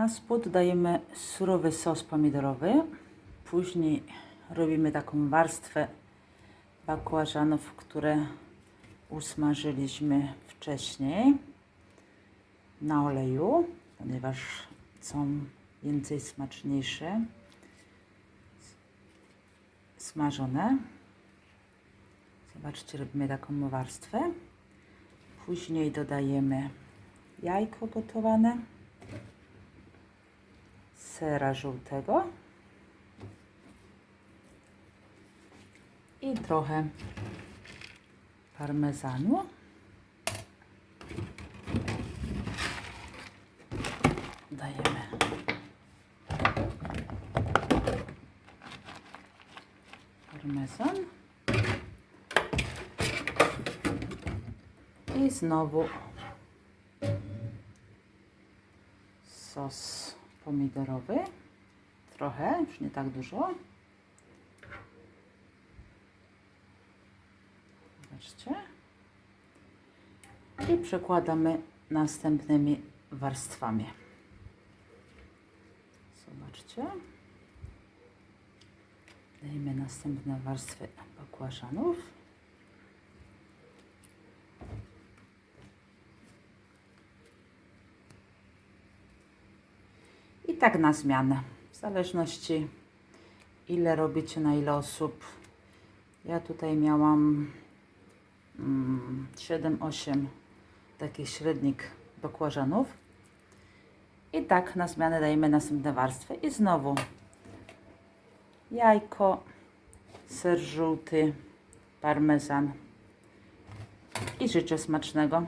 Na spód dajemy surowy sos pomidorowy. Później robimy taką warstwę bakłażanów, które usmażyliśmy wcześniej na oleju, ponieważ są więcej smaczniejsze smażone. Zobaczcie, robimy taką warstwę. Później dodajemy jajko gotowane, sera żółtego i trochę parmezanu. Dajemy parmezan. I znowu sos pomidorowy. Trochę, już nie tak dużo. Zobaczcie. I przekładamy następnymi warstwami. Zobaczcie. Dajemy następne warstwy bakłażanów. Tak na zmianę. W zależności ile robicie na ile osób. Ja tutaj miałam mm, 7-8 takich średnich bakłażanów. I tak na zmianę dajemy następne warstwy. I znowu jajko, ser żółty, parmezan. I życzę smacznego.